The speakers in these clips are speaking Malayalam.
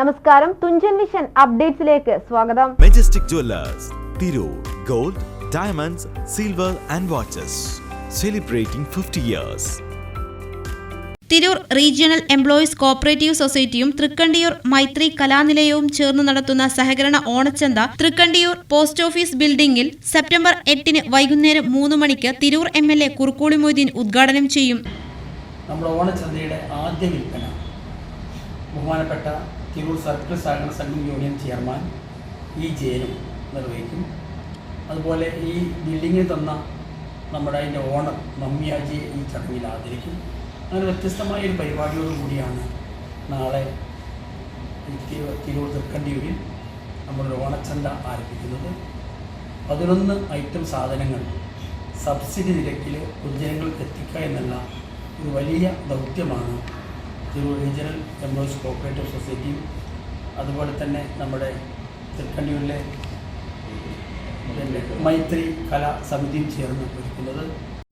നമസ്കാരം. തുഞ്ചൻ മിഷൻ അപ്ഡേറ്റ്സിലേക്ക് സ്വാഗതം. Majestic jewellers Tirur gold diamonds silver and watches celebrating fifty years Tirur regional employees cooperative സൊസൈറ്റിയും Thrikkandiyur Maithri കലാനിലയവും ചേർന്ന് നടത്തുന്ന സഹകരണ ഓണച്ചന്ത തൃക്കണ്ടിയൂർ പോസ്റ്റ് ഓഫീസ് ബിൽഡിംഗിൽ സെപ്റ്റംബർ എട്ടിന് വൈകുന്നേരം മൂന്ന് മണിക്ക് Tirur M L A Kurukkoli Moideen ഉദ്ഘാടനം ചെയ്യും. നമ്മുടെ ഓണച്ചന്തയുടെ ആദ്യ വിൽപ്പന. ബഹുമാനപ്പെട്ട തിരൂർ സർക്കിൾ സഹകരണ സംഘം യൂണിയൻ ചെയർമാൻ ഇ ജയനും നിർവഹിക്കും. അതുപോലെ ഈ ബിൽഡിങ്ങിൽ തന്ന നമ്മുടെ അതിന്റെ ഓണർ മമ്മിയാജിയെ ഈ ചടങ്ങിൽ ആദരിക്കും. അങ്ങനെ വ്യത്യസ്തമായ ഒരു പരിപാടിയോട് കൂടിയാണ് നാളെ ഈ തിരു- തിരൂർ തൃക്കണ്ടിയൂരിൽ നമ്മളൊരു ഓണച്ചന്ത ആരംഭിക്കുന്നത്. പതിനൊന്ന് ഐറ്റം സാധനങ്ങൾ സബ്സിഡി നിരക്കിൽ പൊതുജനങ്ങൾക്ക് എത്തിക്കുക എന്നുള്ള ഒരു വലിയ ദൗത്യമാണ് തിരൂർ റീജിയണൽ എംപ്ലോയീസ് കോപ്പറേറ്റീവ് സൊസൈറ്റിയും അതുപോലെ തന്നെ നമ്മുടെ തൃക്കണ്ണിയൂരിലെ മൈത്രി കലാ സമിതിയും ചേർന്ന് ഒരുക്കുന്നത്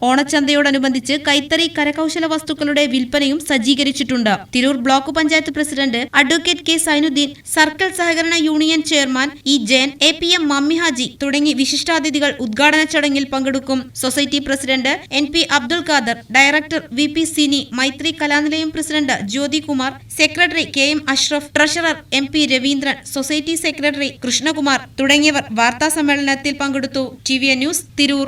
ഓണച്ചന്തയോടനുബന്ധിച്ച് കൈത്തറി കരകൗശല വസ്തുക്കളുടെ വിൽപ്പനയും സജ്ജീകരിച്ചിട്ടുണ്ട്. Tirur block panchayat president advocate K Zainudheen circle സഹകരണ union chairman E Jayan A P M Mammihaji തുടങ്ങി വിശിഷ്ടാതിഥികൾ ഉദ്ഘാടന ചടങ്ങിൽ പങ്കെടുക്കും. Society president N P Abdul Khader director V P Sini Maithri Kalanilayam president Jyothi Kumar secretary K M Ashraf treasurer M P Raveendran society secretary Krishnakumar തുടങ്ങിയവർ വാർത്താ സമ്മേളനത്തിൽ പങ്കെടുത്തു. T V news Tirur.